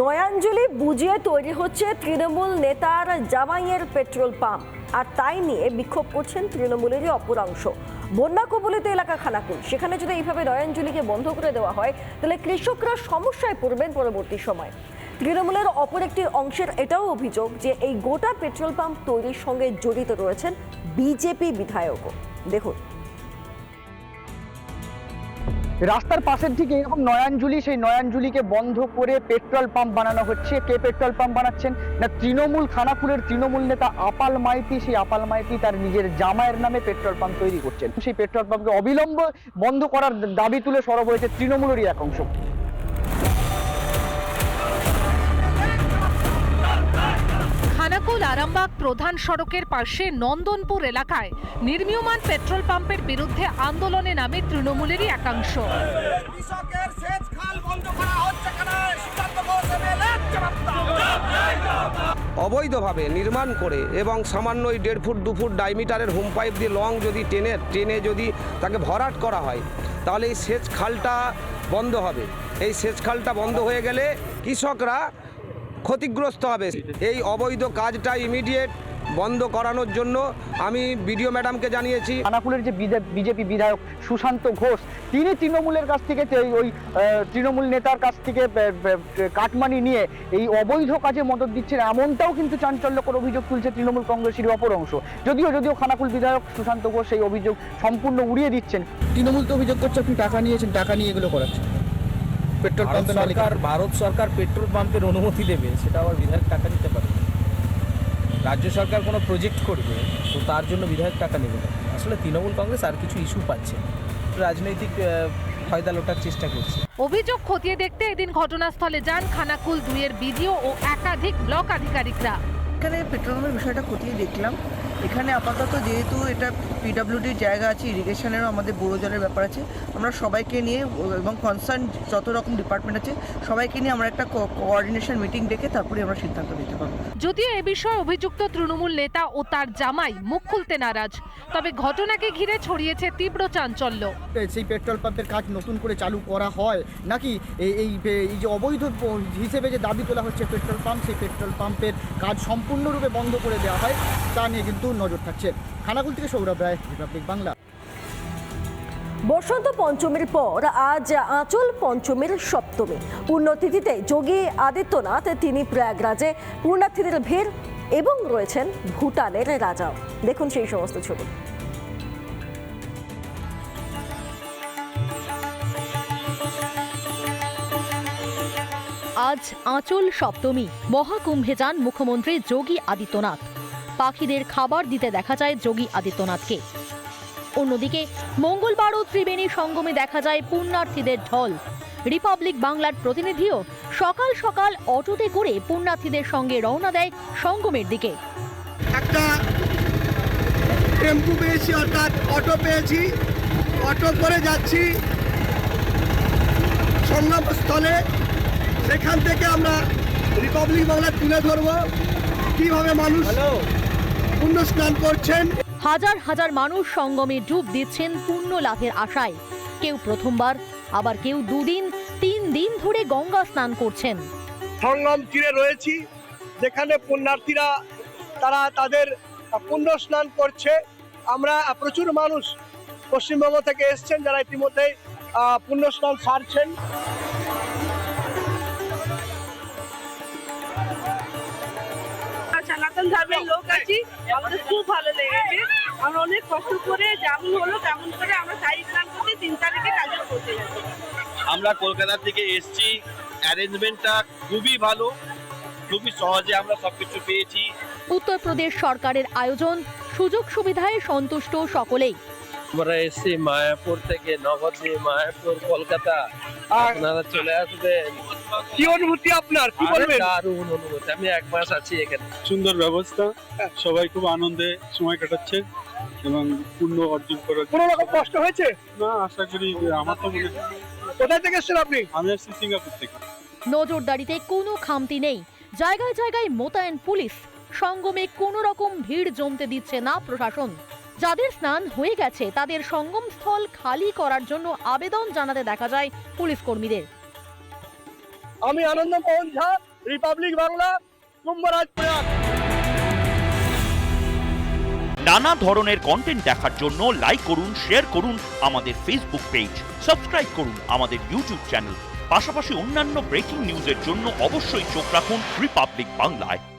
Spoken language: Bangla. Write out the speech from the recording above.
নয়াঞ্জলি বুঝিয়ে তৈরি হচ্ছে তৃণমূল নেতার জামাইয়ের পেট্রোল পাম্প। আর তাই নিয়ে বিক্ষোভ করছেন তৃণমূলেরই অপরাংশ। বন্যা কবলিত এলাকা খানাকুল। সেখানে যদি এইভাবে নয়াঞ্জলিকে বন্ধ করে দেওয়া হয়, তাহলে কৃষকরা সমস্যায় পড়বেন পরবর্তী সময়। তৃণমূলের অপর একটি অংশের এটাও অভিযোগ যে এই গোটা পেট্রোল পাম্প তৈরির সঙ্গে জড়িত রয়েছেন বিজেপি বিধায়কও। দেখুন। রাস্তার পাশের দিকে এরকম নয়াঞ্জলি, সেই নয়াঞ্জলিকে বন্ধ করে পেট্রোল পাম্প বানানো হচ্ছে। কে পেট্রোল পাম্প বানাচ্ছেন? না, তৃণমূল খানাকুলের তৃণমূল নেতা আপাল মাইতি, সেই আপাল মাইতি তার নিজের জামায়ের নামে পেট্রোল পাম্প তৈরি করছেন। সেই পেট্রোল পাম্পকে অবিলম্ব বন্ধ করার দাবি তুলে সরব হয়েছে তৃণমূলেরই এক অংশ। খানাকুল আরামবাগ প্রধান সড়কের পাশে নন্দনপুর এলাকায় নির্মীয়মান পেট্রোল পাম্পের বিরুদ্ধে আন্দোলনে নামে তৃণমূলেরই একাংশ। অবৈধভাবে নির্মাণ করে এবং সামান্য ওই দেড় ফুট দু ফুট ডাইমিটারের হোম পাইপ দিয়ে লং যদি টেনে টেনে যদি তাকে ভরাট করা হয় তাহলে এই সেচ খালটা বন্ধ হবে। এই সেচ খালটা বন্ধ হয়ে গেলে কৃষকরা ক্ষতিগ্রস্ত হবে। এই অবৈধ কাজটা ইমিডিয়েট বন্ধ করানোর জন্য আমি বিডিও ম্যাডামকে জানিয়েছি। খানাকুলের যে বিজেপি বিধায়ক সুশান্ত ঘোষ তিনি তৃণমূলের কাছ থেকে ওই তৃণমূল নেতার কাছ থেকে কাটমানি নিয়ে এই অবৈধ কাজে মদত দিচ্ছেন এমনটাও কিন্তু চাঞ্চল্যকর অভিযোগ তুলছে তৃণমূল কংগ্রেসের অপর অংশ। যদিও যদিও খানাকুল বিধায়ক সুশান্ত ঘোষ সেই অভিযোগ সম্পূর্ণ উড়িয়ে দিচ্ছেন। তৃণমূল তো অভিযোগ করছে আপনি টাকা নিয়েছেন টাকা নিয়ে এগুলো করাচ্ছেন। পেট্রোল পাম্পে সরকার ভারত সরকার পেট্রোল পাম্পের অনুমতি দেবে সেটা আবার বিধায়ক টাকা দিতে পারে। রাজ্য সরকার কোনো প্রজেক্ট করবে তো তার জন্য বিধায়ক টাকা নেবে না। আসলে তৃণমূল কংগ্রেস আর কিছু ইস্যু পাচ্ছে রাজনৈতিক ফয়দা লোটার চেষ্টা করছে। অভিযোগ খতিয়ে দেখতে এদিন ঘটনাস্থলে যান খানাকুল দুইয়ের বিডিও ও একাধিক ব্লক আধিকারিকরা। এখানে পেট্রোলিয়ামের বিষয়টা খতিয়ে দেখলাম। এখানে আপাতত যেহেতু এটা পিডাব্লিউডির জায়গা আছে ইরিগেশনেরও আমাদের বড় জলের ব্যাপার আছে আমরা সবাইকে নিয়ে এবং কনসার্ন যত রকম ডিপার্টমেন্ট আছে সবাইকে নিয়ে আমরা একটা কোঅর্ডিনেশন মিটিং ডেকে তারপরে আমরা সিদ্ধান্ত নিতে পারব। যদিও এ বিষয়ে অভিযুক্ত তৃণমূল নেতা ও তার জামাই মুখ খুলতে নারাজ তবে ঘটনাকে ঘিরে ছড়িয়েছে তীব্র চাঞ্চল্য। সেই পেট্রোল পাম্পের কাজ নতুন করে চালু করা হয় নাকি? এই এই এই যে অবৈধ হিসেবে যে দাবি তোলা হচ্ছে পেট্রোল পাম্প সেই পেট্রোল পাম্পের কাজ সম্পূর্ণরূপে বন্ধ করে দেওয়া হয় তা নিয়ে কিন্তু নজর থাকছে। খানাকুল থেকে সৌরভ রায় রিপাবলিক বাংলা। বসন্ত পঞ্চমীর পর আজ আঁচল পঞ্চমীর সপ্তমী। পুণ্যতিথিতে যোগী আদিত্যনাথ তিনি প্রয়াগরাজে পূর্ণার্থীদের ভিড় এবং রয়েছেন ভুটানের রাজাও। দেখুন সেই সমস্ত ছবি। আজ আঁচল সপ্তমী। মহাকুম্ভে যান মুখ্যমন্ত্রী যোগী আদিত্যনাথ। পাখিদের খাবার দিতে দেখা যায় যোগী আদিত্যনাথকে। অন্যদিকে মঙ্গলবারও ত্রিবেণী সঙ্গমে দেখা যায় পুণ্যার্থীদের ঢল। রিপাবলিক বাংলার প্রতিনিধিও সকাল সকাল অটোতে করে পুণ্যার্থীদের সঙ্গে রওনা দেয় সঙ্গমের দিকে। একটা টেম্পু পেয়েছি অর্থাৎ অটো পেয়েছি। অটো করে যাচ্ছি সংগম স্থলে সেখান থেকে আমরা রিপাবলিক বাংলা তুলে ধরবো। কীভাবে মানুষ পুণ্য স্নান করছেন। হাজার হাজার মানুষ সঙ্গমে ডুব দিচ্ছেন পুণ্য লাভের আশায়। কেউ প্রথমবার আবার কেউ দুদিন তিন দিন ধরে গঙ্গা স্নান করছেন। সঙ্গম তীরে রয়েছি যেখানে পুণ্যার্থীরা তারা তাদের পুণ্য স্নান করছে। আমরা প্রচুর মানুষ পশ্চিমবঙ্গ থেকে এসছেন যারা ইতিমধ্যে পুণ্য স্নান সারছেন। সনাতন ধর্মের লোক আছি আমাদের খুব ভালো লেগেছে। আমরা অনেক কষ্ট করে যেমন হলো তেমন করে আমরা শাড়ি স্নান করতে তিন তারিখে কাজে করতে যাচ্ছি আমরা কলকাতা থেকে এসছি অ্যারেঞ্জমেন্টটা খুবই ভালো খুবই সহজে আমরা সবকিছু পেয়েছি। উত্তরপ্রদেশ সরকারের আয়োজন সুযোগ সুবিধায় সন্তুষ্ট সকলেই। আমরা এসেছি মায়াপুর থেকে নবদ্বীপ মায়াপুর কলকাতা। আপনারা চলে আসবেন। কি অনুভূতি আপনার? কি বলবেন? দারুণ অনুভূতি। আমি এক মাস আছি এখানে। সুন্দর ব্যবস্থা। সবাই খুব আনন্দে সময় কাটাচ্ছে এবং পূর্ণ অর্জন করার কোনো রকম কষ্ট হয়েছে? না আশা করি আমার তো মনে কোথায় থেকে এসছেন আপনি? আমি আসছি সিঙ্গাপুর থেকে। নজরদারিতে কোনো খামতি নেই। জায়গায় জায়গায় মোতায়েন পুলিশ। সঙ্গমে কোনো রকম ভিড় জমতে দিচ্ছে না প্রশাসন। যাদের স্নান হয়ে গেছে তাদের সঙ্গম স্থল খালি করার জন্য আবেদন জানাতে দেখা যায় পুলিশ কর্মীদের। আমি আনন্দ মোহন ঝা রিপাবলিক বাংলা কুম্ভরাজ প্রয়াগ। নানা ধরনের কন্টেন্ট দেখার জন্য লাইক করুন শেয়ার করুন আমাদের ফেসবুক পেজ সাবস্ক্রাইব করুন আমাদের ইউটিউব চ্যানেল পাশাপাশি অন্যান্য ব্রেকিং নিউজের জন্য অবশ্যই চোখ রাখুন রিপাবলিক বাংলায়।